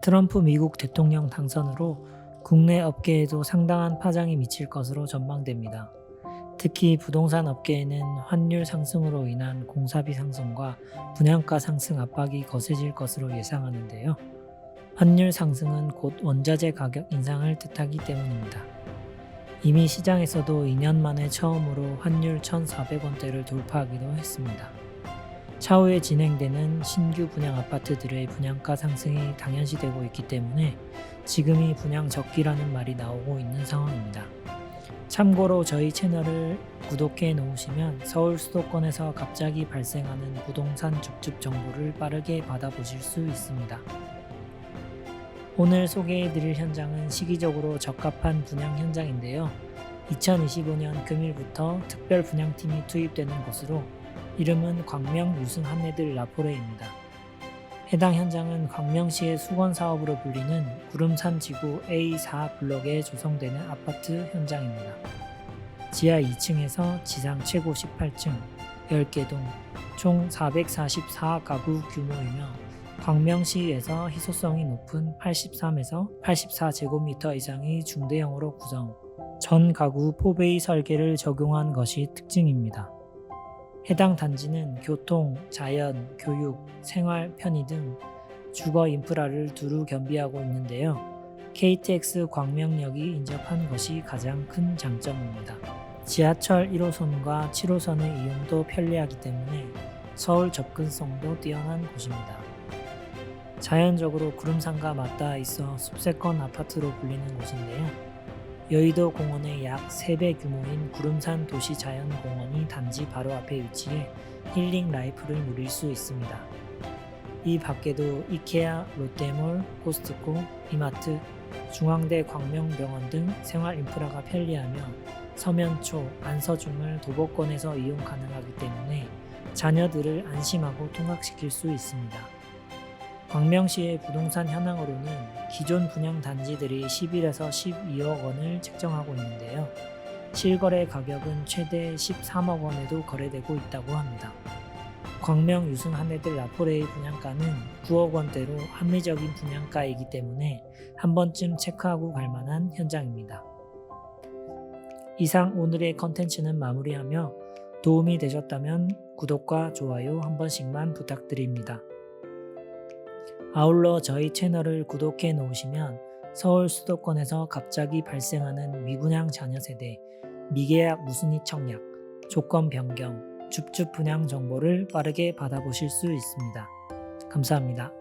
트럼프 미국 대통령 당선으로 국내 업계에도 상당한 파장이 미칠 것으로 전망됩니다. 특히 부동산 업계에는 환율 상승으로 인한 공사비 상승과 분양가 상승 압박이 거세질 것으로 예상하는데요. 환율 상승은 곧 원자재 가격 인상을 뜻하기 때문입니다. 이미 시장에서도 2년 만에 처음으로 환율 1,400원대를 돌파하기도 했습니다. 차후에 진행되는 신규 분양 아파트들의 분양가 상승이 당연시되고 있기 때문에 지금이 분양 적기라는 말이 나오고 있는 상황입니다. 참고로 저희 채널을 구독해 놓으시면 서울 수도권에서 갑자기 발생하는 부동산 줍줍 정보를 빠르게 받아보실 수 있습니다. 오늘 소개해 드릴 현장은 시기적으로 적합한 분양 현장인데요. 2025년 금일부터 특별 분양팀이 투입되는 곳으로 이름은 광명 유승 한내들 라포레입니다. 해당 현장은 광명시의 수건 사업으로 불리는 구름산 지구 A4 블록에 조성되는 아파트 현장입니다. 지하 2층에서 지상 최고 18층, 10개 동, 총 444가구 규모이며 광명시에서 희소성이 높은 83에서 84제곱미터 이상의 중대형으로 구성, 전 가구 포베이 설계를 적용한 것이 특징입니다. 해당 단지는 교통, 자연, 교육, 생활, 편의 등 주거 인프라를 두루 겸비하고 있는데요. KTX 광명역이 인접한 것이 가장 큰 장점입니다. 지하철 1호선과 7호선의 이용도 편리하기 때문에 서울 접근성도 뛰어난 곳입니다. 자연적으로 구름산과 맞닿아 있어 숲세권 아파트로 불리는 곳인데요. 여의도 공원의 약 3배 규모인 구름산 도시자연공원이 단지 바로 앞에 위치해 힐링 라이프를 누릴 수 있습니다. 이 밖에도 이케아, 롯데몰, 코스트코, 이마트, 중앙대 광명병원 등 생활 인프라가 편리하며 서면초, 안서중을 도보권에서 이용 가능하기 때문에 자녀들을 안심하고 통학시킬 수 있습니다. 광명시의 부동산 현황으로는 기존 분양 단지들이 11에서 12억 원을 책정하고 있는데요. 실거래 가격은 최대 13억 원에도 거래되고 있다고 합니다. 광명 유승 한해들 라포레이 분양가는 9억 원대로 합리적인 분양가이기 때문에 한 번쯤 체크하고 갈 만한 현장입니다. 이상 오늘의 컨텐츠는 마무리하며 도움이 되셨다면 구독과 좋아요 한 번씩만 부탁드립니다. 아울러 저희 채널을 구독해 놓으시면 서울 수도권에서 갑자기 발생하는 미분양 자녀 세대, 미계약 무순위 청약, 조건 변경, 줍줍 분양 정보를 빠르게 받아보실 수 있습니다. 감사합니다.